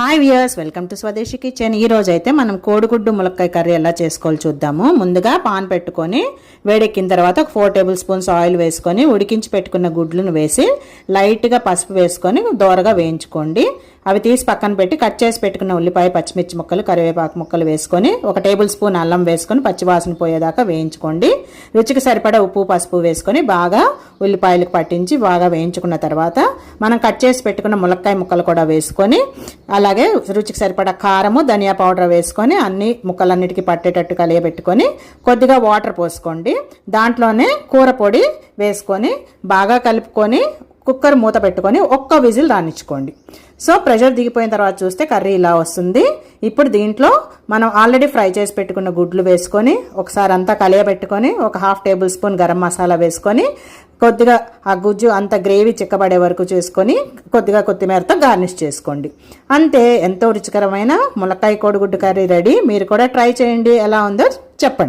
Hi viewers welcome to Swadeshi kitchen ఈ రోజు అయితే మనం కోడిగుడ్డు ములక్కాయ కర్రీ ఎలా చేసుకోవాలి చూద్దాము. ముందుగా పాన్ పెట్టుకొని వేడెక్కిన తర్వాత ఒక ఫోర్ టేబుల్ స్పూన్స్ ఆయిల్ వేసుకొని ఉడికించి పెట్టుకున్న గుడ్లను వేసి లైట్గా పసుపు వేసుకొని దోరగా వేయించుకోండి. అవి తీసి పక్కన పెట్టి కట్ చేసి పెట్టుకున్న ఉల్లిపాయ పచ్చిమిర్చి ముక్కలు కరివేపాకు ముక్కలు వేసుకొని ఒక టేబుల్ స్పూన్ అల్లం వేసుకొని పచ్చివాసన పోయేదాకా వేయించుకోండి. రుచికి సరిపడా ఉప్పు పసుపు వేసుకొని బాగా ఉల్లిపాయలకు పట్టించి బాగా వేయించుకున్న తర్వాత మనం కట్ చేసి పెట్టుకున్న ములక్కాయ ముక్కలు కూడా వేసుకొని అలాగే రుచికి సరిపడా కారము ధనియా పౌడర్ వేసుకొని అన్ని ముక్కలన్నిటికీ పట్టేటట్టు కలియబెట్టుకొని కొద్దిగా వాటర్ పోసుకోండి. దాంట్లోనే కూర పొడి వేసుకొని బాగా కలుపుకొని కుక్కర్ మూత పెట్టుకొని ఒక్క విజిల్ రానిచ్చుకోండి. సో ప్రెషర్ దిగిపోయిన తర్వాత చూస్తే కర్రీ ఇలా వస్తుంది. ఇప్పుడు దీంట్లో మనం ఆల్రెడీ ఫ్రై చేసి పెట్టుకున్న గుడ్లు వేసుకొని ఒకసారి అంతా కలియబెట్టుకొని ఒక half tablespoon garam masala వేసుకొని కొద్దిగా ఆ గుజ్జు అంత గ్రేవీ చిక్కబడే వరకు చేసుకొని కొద్దిగా కొత్తిమీరతో గార్నిష్ చేసుకోండి. అంతే ఎంతో రుచికరమైన ములక్కాయ కోడిగుడ్డు కర్రీ రెడీ. మీరు కూడా ట్రై చేయండి. ఎలా ఉందో చెప్పండి.